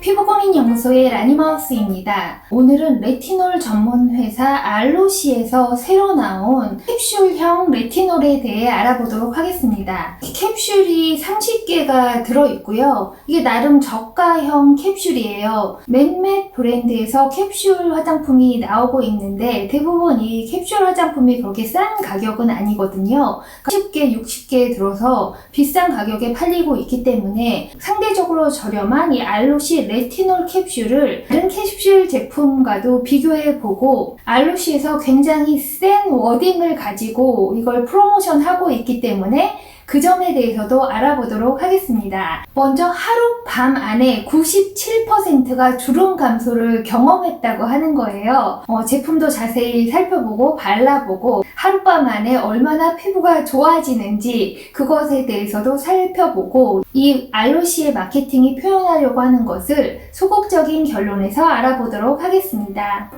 피부 고민 연구소의 라니마우스입니다. 오늘은 레티놀 전문 회사 알로시에서 새로 나온 캡슐형 레티놀에 대해 알아보도록 하겠습니다. 이 캡슐이 30개가 들어있고요. 이게 나름 저가형 캡슐이에요. 맨맷 브랜드에서 캡슐 화장품이 나오고 있는데 대부분 이 캡슐 화장품이 그렇게 싼 가격은 아니거든요. 10개, 60개 들어서 비싼 가격에 팔리고 있기 때문에 상대적으로 저렴한 이 알로시 레티놀 캡슐을 다른 캡슐 제품과도 비교해보고 알로시에서 굉장히 센 워딩을 가지고 이걸 프로모션하고 있기 때문에 그 점에 대해서도 알아보도록 하겠습니다. 먼저 하루 밤 안에 97%가 주름 감소를 경험했다고 하는 거예요. 어, 제품도 자세히 살펴보고 발라보고 하룻밤 안에 얼마나 피부가 좋아지는지 그것에 대해서도 살펴보고 이 알로시의 마케팅이 표현하려고 하는 것을 소극적인 결론에서 알아보도록 하겠습니다.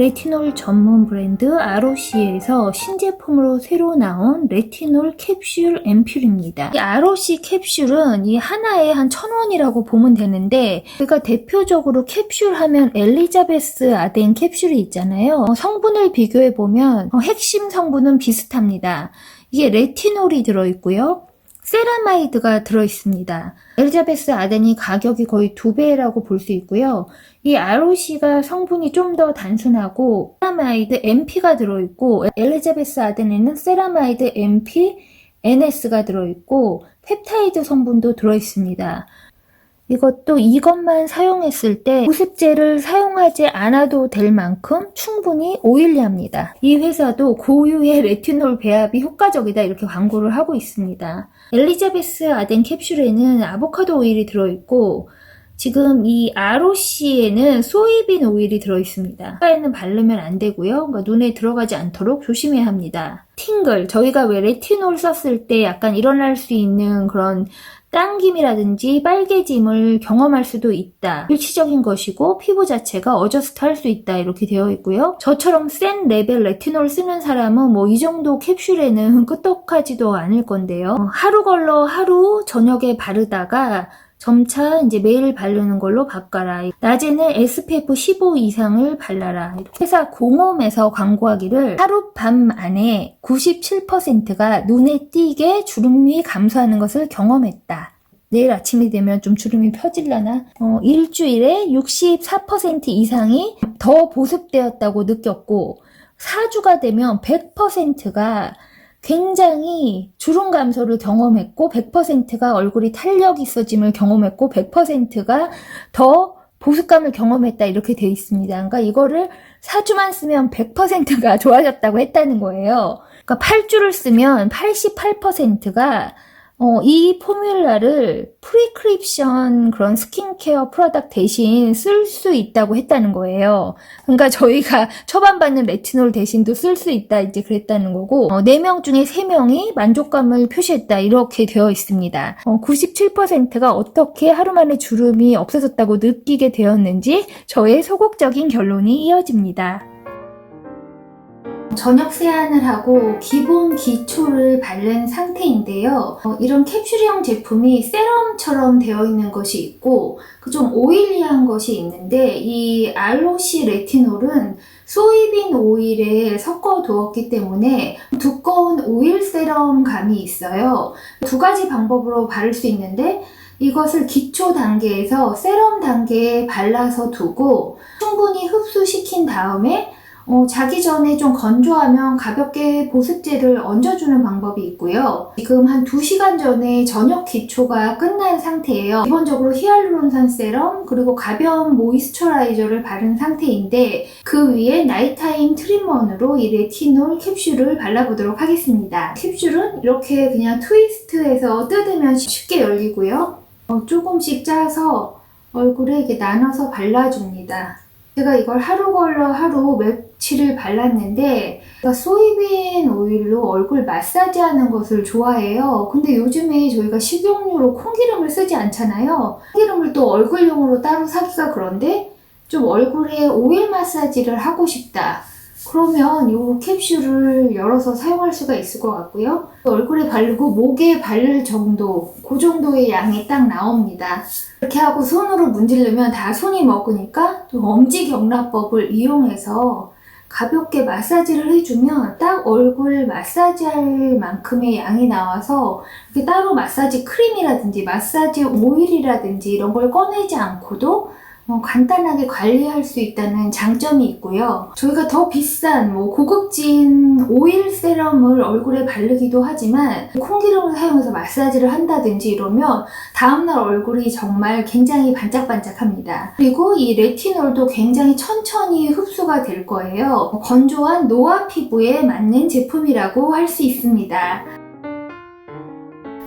레티놀 전문 브랜드 아로시에서 신제품으로 새로 나온 레티놀 캡슐 앰플입니다. 이 아로시 캡슐은 이 하나에 한 천원이라고 보면 되는데 제가 대표적으로 캡슐 하면 엘리자베스 아덴 캡슐이 있잖아요. 어, 성분을 비교해 보면 어, 핵심 성분은 비슷합니다. 이게 레티놀이 들어있고요. 세라마이드가 들어있습니다. 엘리자베스 아덴이 가격이 거의 두 배라고 볼 수 있고요. 이 ROC가 성분이 좀 더 단순하고 세라마이드 MP가 들어있고 엘리자베스 아덴에는 세라마이드 MP, NS가 들어있고 펩타이드 성분도 들어있습니다. 이것도 이것만 사용했을 때 보습제를 사용하지 않아도 될 만큼 충분히 오일리합니다. 이 회사도 고유의 레티놀 배합이 효과적이다 이렇게 광고를 하고 있습니다. 엘리자베스 아덴 캡슐에는 아보카도 오일이 들어있고 지금 이 ROC에는 소이빈 오일이 들어있습니다. 가에는 바르면 안 되고요. 그러니까 눈에 들어가지 않도록 조심해야 합니다. 팅글, 저희가 왜 레티놀 썼을 때 약간 일어날 수 있는 그런 당김이라든지 빨개짐을 경험할 수도 있다. 일시적인 것이고 피부 자체가 어저스트 할 수 있다. 이렇게 되어 있고요. 저처럼 센 레벨 레티놀 쓰는 사람은 뭐 이 정도 캡슐에는 끄떡하지도 않을 건데요. 어, 하루 걸러 하루 저녁에 바르다가 점차 이제 매일 바르는 걸로 바꿔라. 낮에는 SPF 15 이상을 발라라. 회사 공홈에서 광고하기를 하룻밤 안에 97%가 눈에 띄게 주름이 감소하는 것을 경험했다. 내일 아침이 되면 좀 주름이 펴질라나? 어, 일주일에 64% 이상이 더 보습되었다고 느꼈고, 4주가 되면 100%가 굉장히 주름 감소를 경험했고 100%가 얼굴이 탄력 있어짐을 경험했고 100%가 더 보습감을 경험했다 이렇게 돼 있습니다. 그러니까 이거를 4주만 쓰면 100%가 좋아졌다고 했다는 거예요. 그러니까 8주를 쓰면 88%가 어, 이 포뮬라를 프리크립션 그런 스킨케어 프로덕트 대신 쓸 수 있다고 했다는 거예요. 그러니까 저희가 처방 받는 레티놀 대신도 쓸 수 있다 이제 그랬다는 거고 어, 4명 중에 3명이 만족감을 표시했다 이렇게 되어 있습니다. 어, 97%가 어떻게 하루 만에 주름이 없어졌다고 느끼게 되었는지 저의 소극적인 결론이 이어집니다. 저녁 세안을 하고 기본 기초를 바른 상태인데요. 어, 이런 캡슐형 제품이 세럼처럼 되어 있는 것이 있고 그 좀 오일리한 것이 있는데 이 알로시 레티놀은 소이빈 오일에 섞어 두었기 때문에 두꺼운 오일 세럼 감이 있어요. 두 가지 방법으로 바를 수 있는데 이것을 기초 단계에서 세럼 단계에 발라서 두고 충분히 흡수시킨 다음에 어, 자기 전에 좀 건조하면 가볍게 보습제를 얹어주는 방법이 있고요. 지금 한 2시간 전에 저녁 기초가 끝난 상태예요. 기본적으로 히알루론산 세럼 그리고 가벼운 모이스처라이저를 바른 상태인데 그 위에 나이타임 트리먼으로 이 레티놀 캡슐을 발라보도록 하겠습니다. 캡슐은 이렇게 그냥 트위스트해서 뜯으면 쉽게 열리고요. 어, 조금씩 짜서 얼굴에 이렇게 나눠서 발라줍니다. 제가 이걸 하루 걸러 하루 며칠을 발랐는데 제가 소이빈 오일로 얼굴 마사지하는 것을 좋아해요. 근데 요즘에 저희가 식용유로 콩기름을 쓰지 않잖아요. 콩기름을 또 얼굴용으로 따로 사기가 그런데 좀 얼굴에 오일 마사지를 하고 싶다. 그러면 이 캡슐을 열어서 사용할 수가 있을 것 같고요. 얼굴에 바르고 목에 바를 정도, 그 정도의 양이 딱 나옵니다. 이렇게 하고 손으로 문지르면 다 손이 먹으니까 또 엄지 경락법을 이용해서 가볍게 마사지를 해주면 딱 얼굴 마사지할 만큼의 양이 나와서 이렇게 따로 마사지 크림이라든지 마사지 오일이라든지 이런 걸 꺼내지 않고도 어, 간단하게 관리할 수 있다는 장점이 있고요. 저희가 더 비싼 뭐 고급진 오일 세럼을 얼굴에 바르기도 하지만 콩기름을 사용해서 마사지를 한다든지 이러면 다음날 얼굴이 정말 굉장히 반짝반짝합니다. 그리고 이 레티놀도 굉장히 천천히 흡수가 될 거예요. 건조한 노화 피부에 맞는 제품이라고 할 수 있습니다.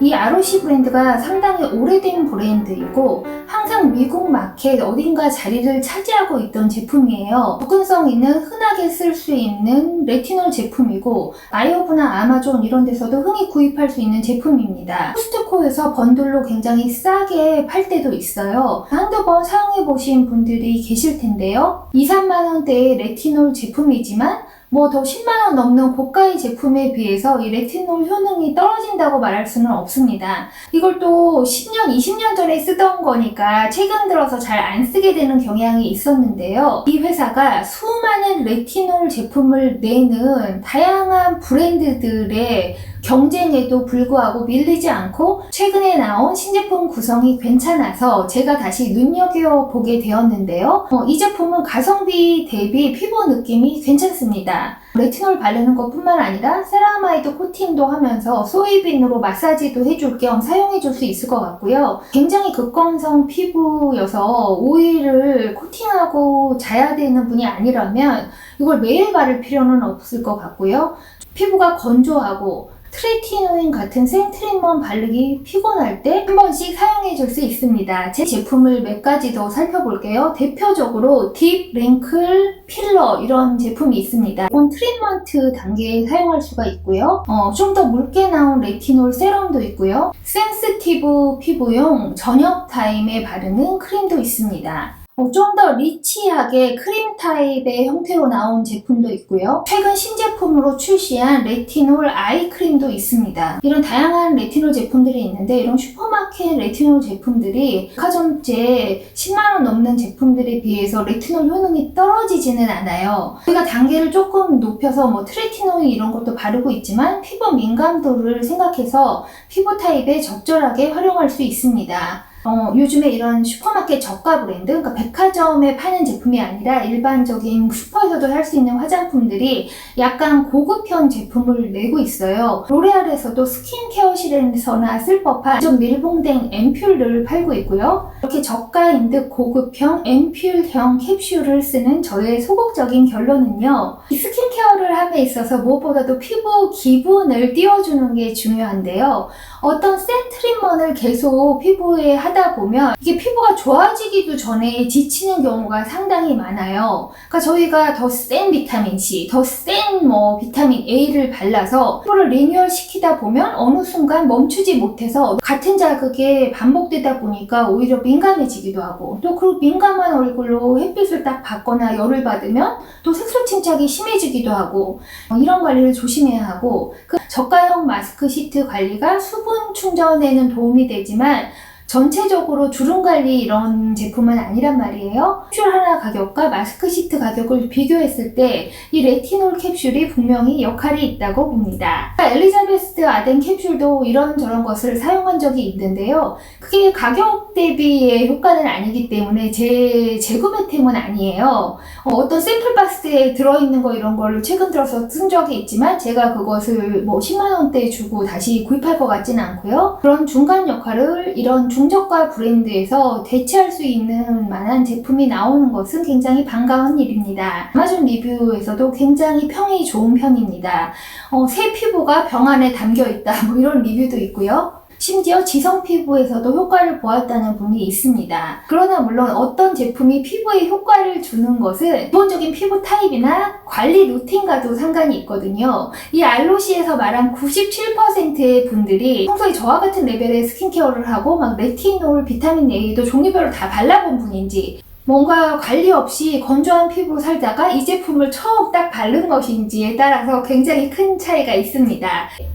이 아로시 브랜드가 상당히 오래된 브랜드이고 항상 미국 마켓 어딘가 자리를 차지하고 있던 제품이에요. 접근성 있는 흔하게 쓸 수 있는 레티놀 제품이고 마이오브나 아마존 이런 데서도 흔히 구입할 수 있는 제품입니다. 코스트코에서 번들로 굉장히 싸게 팔 때도 있어요. 한두 번 사용해 보신 분들이 계실 텐데요. 2, 3만 원대의 레티놀 제품이지만 뭐 더 10만원 넘는 고가의 제품에 비해서 이 레티놀 효능이 떨어진다고 말할 수는 없습니다. 이걸 또 10년, 20년 전에 쓰던 거니까 최근 들어서 잘 안 쓰게 되는 경향이 있었는데요. 이 회사가 수많은 레티놀 제품을 내는 다양한 브랜드들의 경쟁에도 불구하고 밀리지 않고 최근에 나온 신제품 구성이 괜찮아서 제가 다시 눈여겨보게 되었는데요. 어, 이 제품은 가성비 대비 피부 느낌이 괜찮습니다. 레티놀 바르는 것 뿐만 아니라 세라마이드 코팅도 하면서 소이빈으로 마사지도 해줄 겸 사용해줄 수 있을 것 같고요. 굉장히 극건성 피부여서 오일을 코팅하고 자야 되는 분이 아니라면 이걸 매일 바를 필요는 없을 것 같고요. 피부가 건조하고 트레티노인 같은 생트리먼 바르기 피곤할 때 한 번씩 사용해 줄 수 있습니다. 제 제품을 몇 가지 더 살펴볼게요. 대표적으로 딥 링클 필러 이런 제품이 있습니다. 이건 트리트먼트 단계에 사용할 수가 있고요. 어, 좀 더 묽게 나온 레티놀 세럼도 있고요. 센스티브 피부용 저녁 타임에 바르는 크림도 있습니다. 어, 좀 더 리치하게 크림 타입의 형태로 나온 제품도 있고요. 최근 신제품으로 출시한 레티놀 아이 크림도 있습니다. 이런 다양한 레티놀 제품들이 있는데 이런 슈퍼마켓 레티놀 제품들이 백화점제 10만원 넘는 제품들에 비해서 레티놀 효능이 떨어지지는 않아요. 우리가 단계를 조금 높여서 뭐 트레티놀 이런 것도 바르고 있지만 피부 민감도를 생각해서 피부 타입에 적절하게 활용할 수 있습니다. 어, 요즘에 이런 슈퍼마켓 저가 브랜드, 그러니까 백화점에 파는 제품이 아니라 일반적인 슈퍼에서도 살 수 있는 화장품들이 약간 고급형 제품을 내고 있어요. 로레알에서도 스킨케어실에서나 쓸 법한 좀 밀봉된 앰플을 팔고 있고요. 이렇게 저가인 듯 고급형 앰플형 캡슐을 쓰는 저의 소극적인 결론은요. 이 스킨케어를 함에 있어서 무엇보다도 피부 기분을 띄워주는 게 중요한데요. 어떤 센 트리먼을 계속 피부에 하다 보면 이게 피부가 좋아지기도 전에 지치는 경우가 상당히 많아요. 그러니까 저희가 더 센 비타민 C, 더 센 뭐 비타민 A를 발라서 피부를 리뉴얼 시키다 보면 어느 순간 멈추지 못해서 같은 자극에 반복되다 보니까 오히려 민감해지기도 하고 또 그 민감한 얼굴로 햇빛을 딱 받거나 열을 받으면 또 색소 침착이 심해지기도 하고 어, 이런 관리를 조심해야 하고 그 저가형 마스크 시트 관리가 수분 충전에는 도움이 되지만 전체적으로 주름 관리 이런 제품은 아니란 말이에요. 캡슐 하나 가격과 마스크 시트 가격을 비교했을 때 이 레티놀 캡슐이 분명히 역할이 있다고 봅니다. 엘리자베스 아덴 캡슐도 이런저런 것을 사용한 적이 있는데요. 그게 가격 대비의 효과는 아니기 때문에 제 재구매템은 아니에요. 어, 떤 샘플 박스에 들어있는 거 이런 걸 최근 들어서 쓴 적이 있지만 제가 그것을 뭐 10만원대 주고 다시 구입할 것 같지는 않고요. 그런 중간 역할을 이런 중저가 브랜드에서 대체할 수 있는 만한 제품이 나오는 것은 굉장히 반가운 일입니다. 아마존 리뷰에서도 굉장히 평이 좋은 편입니다. 어, 새 피부가 병 안에 담겨 있다 뭐 이런 리뷰도 있고요. 심지어 지성 피부에서도 효과를 보았다는 분이 있습니다. 그러나 물론 어떤 제품이 피부에 효과를 주는 것은 기본적인 피부 타입이나 관리 루틴과도 상관이 있거든요. 이 알로시에서 말한 97%의 분들이 평소에 저와 같은 레벨의 스킨케어를 하고 막 레티놀, 비타민 A도 종류별로 다 발라본 분인지 뭔가 관리 없이 건조한 피부로 살다가 이 제품을 처음 딱 바른 것인지에 따라서 굉장히 큰 차이가 있습니다.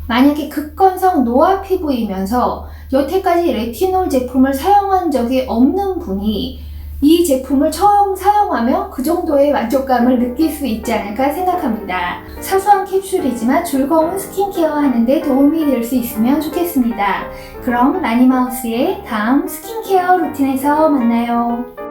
만약에 극건성 노화 피부이면서 여태까지 레티놀 제품을 사용한 적이 없는 분이 이 제품을 처음 사용하면 그 정도의 만족감을 느낄 수 있지 않을까 생각합니다. 사소한 캡슐이지만 즐거운 스킨케어 하는데 도움이 될 수 있으면 좋겠습니다. 그럼 라니마우스의 다음 스킨케어 루틴에서 만나요.